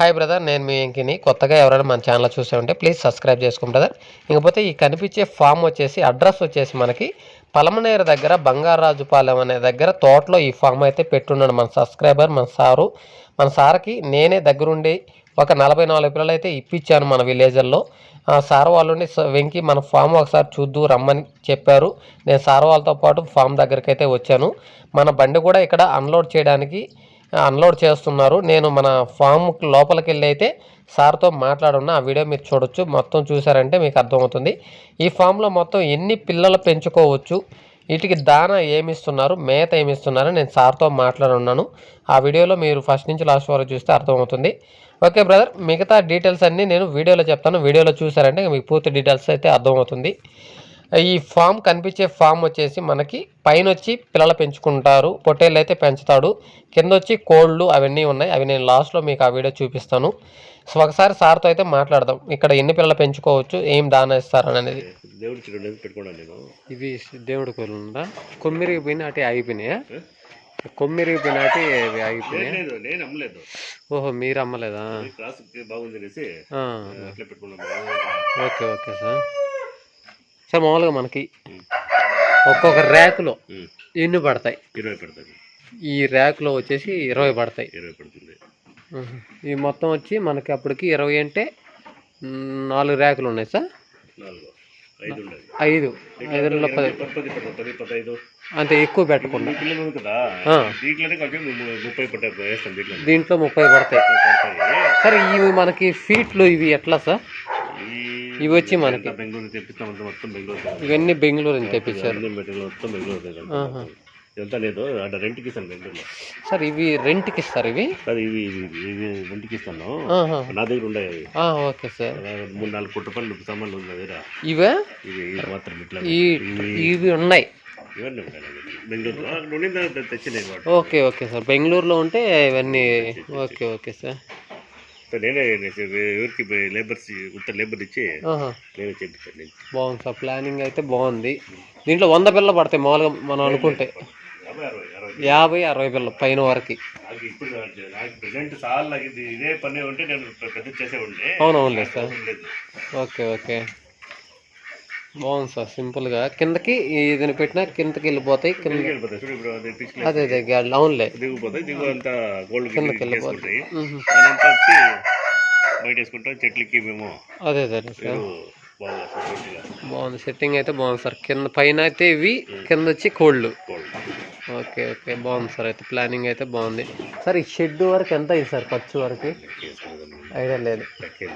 Hi brother నేను మీ వెంకిని. కొత్తగా ఎవరైనా మన ఛానల్ చూసే ఉంటే ప్లీజ్ సబ్స్క్రైబ్ చేసుకోండి బ్రదర్ ఇకపోతే ఈ కనిపించే ఫామ్ వచ్చేసి అడ్రస్ వచ్చేసి మనకి పలమనేరు దగ్గర బంగారాజుపాలెం అనే దగ్గర తోటలో ఈ ఫామ్ అయితే పెట్టున్నాడు మన సబ్స్క్రైబర్ మన సారు. మన సార్కి నేనే దగ్గరుండి ఒక నలభై నాలుగు పిల్లలు అయితే ఇప్పించాను మన విలేజ్ల్లో ఆ సార్ వాళ్ళుండి వెంకి "స- మన ఫామ్ ఒకసారి చూద్దు రమ్మని చెప్పారు. నేను సార్ వాళ్ళతో పాటు ఫామ్ దగ్గరికి అయితే వచ్చాను. మన బండి కూడా ఇక్కడ అన్లోడ్ చేయడానికి అన్లోడ్ చేస్తున్నారు. నేను మన ఫామ్ లోపలికి వెళ్ళి అయితే సార్తో మాట్లాడున్నా ఆ వీడియో మీరు చూడొచ్చు. మొత్తం చూసారంటే మీకు అర్థమవుతుంది. ఈ ఫామ్లో మొత్తం ఎన్ని పిల్లలు పెంచుకోవచ్చు వీటికి దాన ఏమిస్తున్నారు మేత ఏమిస్తున్నారు నేను సార్తో మాట్లాడున్నాను. ఆ వీడియోలో మీరు ఫస్ట్ నుంచి లాస్ట్ వరకు చూస్తే అర్థమవుతుంది. ఓకే బ్రదర్ మిగతా డీటెయిల్స్ అన్నీ నేను వీడియోలో చెప్తాను. వీడియోలో చూసారంటే మీకు పూర్తి డీటెయిల్స్ అయితే అర్థమవుతుంది. ఈ ఫామ్ కనిపించే ఫామ్ వచ్చేసి మనకి పైన వచ్చి పిల్లలు పెంచుకుంటారు. పొట్టేళ్ళు అయితే పెంచుతాడు. కింద వచ్చి కోళ్ళు అవన్నీ ఉన్నాయి. అవి నేను లాస్ట్లో మీకు ఆ వీడియో చూపిస్తాను. సో ఒకసారి సార్తో అయితే మాట్లాడదాం. ఇక్కడ ఎన్ని పిల్లలు పెంచుకోవచ్చు? ఏం దాన ఇస్తారు అనేది. దేవుడికి రెండు నెలలు పెట్టుకున్నాను నేను? ఇవి దేవుడి కోళ్ళు ఉందా? కొమ్మిరిగిపోయిన అటు ఆగిపోయినాయా? కొమ్మిరిగిపోయిన అటు అమ్మలేదు. ఓహో మీరు అమ్మలేదా? Okay okay sir. సార్ మామూలుగా మనకి ఒక్కొక్క ర్యాకులో. ఎన్ని పడతాయి? ఇరవై పెడతాను ఈ ర్యాక్లో వచ్చేసి ఇరవై పడతాయి. ఇరవై పడుతుంది. ఈ మొత్తం వచ్చి మనకి అప్పటికి ఇరవై అంటే నాలుగు ర్యాకులు ఉన్నాయి సార్. ఐదు ఐదు. ఐదులో పది అంతే ఎక్కువ పెట్టకుండా. దీంట్లో ముప్పై పడతాయి. సార్ ఇవి మనకి ఫీట్లు ఇవి ఎట్లా సార్? ఇవి వచ్చి మనకి. బెంగళూరు తెప్పిస్తాం మొత్తం బెంగళూరు ఇవన్నీ బెంగళూరు నుంచి తెప్పించారు. మొత్తం బెంగళూరు. ఇదంతా లేదు అక్కడ రెంట్కి ఇస్తాను బెంగళూరులో. సార్ ఇవి రెంట్కి ఇస్తారు ఇవి? కాదు ఇవి ఇవి రెంట్కి ఇస్తాను. నా దగ్గర ఉన్నాయి ఓకే సార్. మూడు నాలుగు సామాన్లు ఉంది దగ్గర. ఇవే? మాత్రం ఇట్లా ఇవి ఉన్నాయి. Okay okay sir. బెంగళూరులో ఉంటే ఇవన్నీ. Okay okay sir. నేనే ఎవరికి లేబర్స్ ఉత్త లేబర్ ఇచ్చి. నేనే చేపించాను బాగుంది సార్ ప్లానింగ్ అయితే బాగుంది. దీంట్లో వంద పిల్లలు పడతాయి మామూలుగా మనం అనుకుంటే. యాభై అరవై పిల్లలు పైన వరకు. ఇప్పుడు ప్రజెంట్ సార్ ఇది పని ఉంటే నేను పెద్ద చేసే ఉండే. అవునవునులే సార్. Okay okay. బాగుంది సార్ సింపుల్గా కిందకి ఇది పెట్టినా కిందకి వెళ్ళిపోతాయి కింద దిగుకి వెళ్ళిపోతాయి. చూడు ఇప్పుడు అది అదే అదే గాడ్లు అవునులే దిగిపోతాయి దిగు అంతా గోల్డ్ కిందకి వేసుకుంటాయి మ్మ్. అదంతా వచ్చి బయట వేసుకుంటాం చెట్లకి మేము. అదే అదే సార్. బాగుంది సెట్టింగ్ అయితే బాగుంది సార్. కింద పైన అయితే ఇవి కింద వచ్చి కోళ్ళు. ఓకే ఓకే బాగుంది సార్. అయితే ప్లానింగ్ అయితే బాగుంది. సార్ ఈ షెడ్ వరకు ఎంత అయింది సార్ ఖర్చు వరకు? ఐడియా లేదు. Okay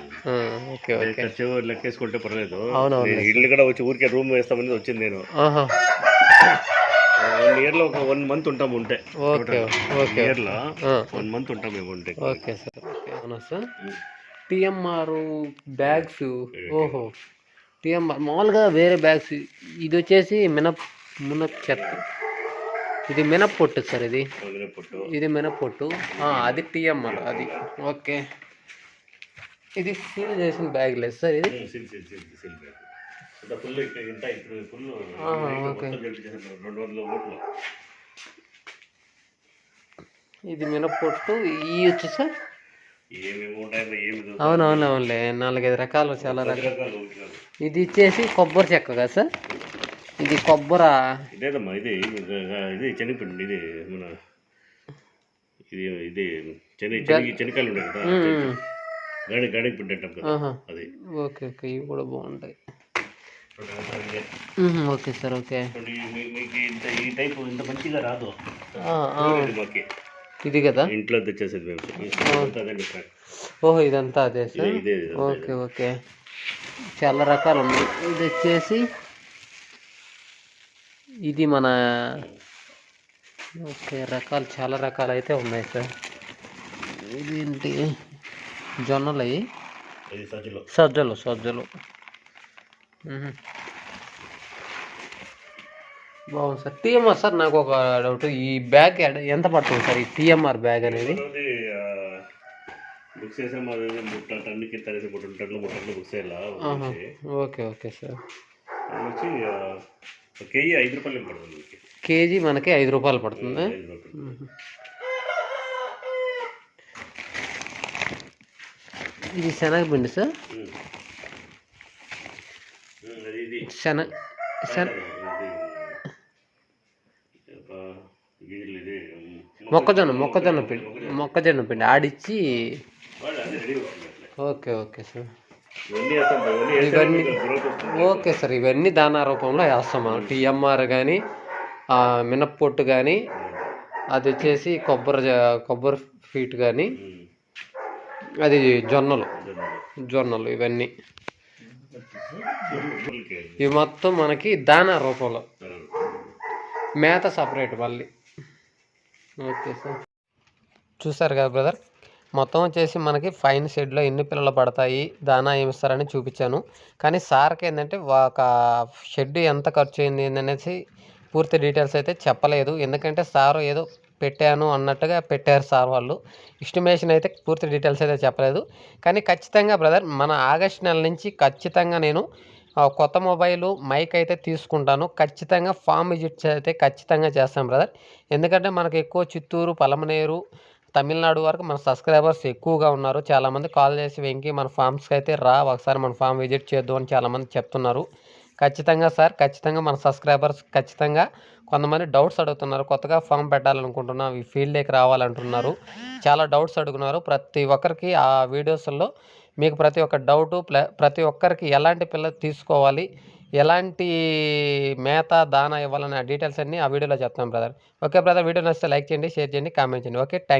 okay. ఖర్చు లెక్కేసుకుంటే పర్లేదు. అవునవును. ఇల్లు కూడా వచ్చి ఊరికే రూమ్ వేస్తామని వచ్చింది నేను. వన్ ఇయర్లో ఒక వన్ మంత్ ఉంటాం ఉంటే. Okay okay. ఇయర్లో వన్ మంత్ ఉంటాం మేము ఉంటే ఓకే సార్. ఓకే. అవునా సార్? టిఎంఆర్ బ్యాగ్స్ ఓహో. టిఎంఆర్ మామూలుగా వేరే బ్యాగ్స్ ఇది వచ్చేసి మినప్ మినప్ చెత్త. ఇది మినప్పొట్టు సార్ ఇది. ఇది మినప్పొట్టు అది టిఎంఆర్ అది. ఓకే. ఇది సీల్ చేసిన బ్యాగ్ లేదు సార్ ఇది? సిల్ సిల్ సిల్ సిల్ బ్యాగ్ ఇంత ఫుల్ ఇంత ఇప్పుడు ఫుల్ రెండు వందల ఓట్లు. ఇది మినప్పొట్టు ఈ వచ్చి సార్? ఏమేమి ఉంటాయో ఏమి దొరకదు. అవునవును అవునులే నాలుగైదు రకాలు చాలా రకాలు. ఇది వచ్చేసి కొబ్బరి చెక్క కదా సార్? ఇది కొబ్బరి. ఇదేదమ్మా ఇది ఇది శనగపిండి ఇది మన ఇది ఇది శని శనగ శనగకాయలు ఉన్నాయి కదా గాడి గాడికి పిండి అంటాం కదా. ఆహా. అది. Okay okay. ఇవి కూడా బాగుంటాయి. Okay sir okay. మీకు ఇంత ఈ టైపు ఇంత మంచిగా రాదు. ఇది మాకి ఇది కదా? ఇంట్లో తెచ్చేసేది మేము. ఓహో ఇదంతా అదే సార్. Okay okay. చాలా రకాలు ఉన్నాయి. ఇది వచ్చేసి ఇది మన ఓకే రకాలు చాలా రకాలు అయితే ఉన్నాయి సార్. ఇది ఏంటి? జొన్నలు అవి సజ్జలో. సజ్జలు. బాగుంది సార్. టీఎంఆర్ సార్ నాకు ఒక డౌట్. ఈ బ్యాగ్ ఎంత పడుతుంది సార్ ఈ టీఎంఆర్ బ్యాగ్ అనేది? బుక్ చేసాం అది ముట్ట టన్నుకి తనేసి మూడు టన్నులు మూడు టన్నులు బుక్ చేయాలా. Okay okay sir. వచ్చి కేజీ ఐదు రూపాయలు పడుతుంది? కేజీ మనకి ఐదు రూపాయలు పడుతుంది ఐదు రూపాయలు మ్మ్. ఇది శనగపిండి సార్. శనగ శన మొక్కజొన్న మొక్కజొన్న పిండి మొక్కజొన్న. పిండి ఆడిచ్చి ఓకే ఓకే సార్. ఇవన్నీ ఓకే సార్ ఇవన్నీ దానా రూపంలో వేస్తాం మనం. టీఎంఆర్ కానీ మినప్పొట్టు కానీ అది వచ్చేసి కొబ్బరి కొబ్బరి ఫీట్ కానీ అది జొన్నలు. జొన్నలు. ఇవన్నీ. ఇవి మొత్తం మనకి దానా రూపంలో. మేత సపరేట్ మళ్ళీ. ఓకే సార్ చూసారు కదా బ్రదర్? మొత్తం వచ్చేసి మనకి ఫైన్ షెడ్లో ఎన్ని పిల్లలు పడతాయి దానా ఏమి ఇస్తారని చూపించాను. కానీ సార్కి ఏంటంటే ఒక షెడ్ ఎంత ఖర్చు అయింది అనేసి పూర్తి డీటెయిల్స్ అయితే చెప్పలేదు. ఎందుకంటే సారు ఏదో పెట్టాను అన్నట్టుగా పెట్టారు సార్ వాళ్ళు. ఎస్టిమేషన్ అయితే పూర్తి డీటెయిల్స్ అయితే చెప్పలేదు. కానీ ఖచ్చితంగా బ్రదర్ మన ఆగస్ట్ నెల నుంచి ఖచ్చితంగా నేను కొత్త మొబైలు మైక్ అయితే తీసుకుంటాను. ఖచ్చితంగా ఫామ్ విజిట్స్ అయితే ఖచ్చితంగా చేస్తాను బ్రదర్ ఎందుకంటే మనకు ఎక్కువ చిత్తూరు పలమనేరు తమిళనాడు వరకు మన సబ్స్క్రైబర్స్ ఎక్కువగా ఉన్నారు. చాలామంది కాల్ చేసి వెంకి మన ఫామ్స్కి అయితే రా ఒకసారి మన ఫామ్ విజిట్ చేద్దాం అని చాలామంది చెప్తున్నారు. ఖచ్చితంగా సార్ ఖచ్చితంగా మన సబ్స్క్రైబర్స్ ఖచ్చితంగా కొంతమంది డౌట్స్ అడుగుతున్నారు. కొత్తగా ఫామ్ పెట్టాలనుకుంటున్నాం. ఈ ఫీల్డ్లోకి రావాలంటున్నారు. చాలా డౌట్స్ అడుగుతున్నారు. ప్రతి ఒక్కరికి ఆ వీడియోస్లో మీకు ప్రతి ఒక్క డౌటు ప్ల ప్రతి ఒక్కరికి ఎలాంటి పిల్లలు తీసుకోవాలి ఎలాంటి మేత దానా ఇవ్వాలనే డీటెయిల్స్ అన్నీ ఆ వీడియోలో చెప్తాం బ్రదర్. ఓకే బ్రదర్ వీడియో నచ్చితే లైక్ చేయండి షేర్ చేయండి కామెంట్ చేయండి. Okay thank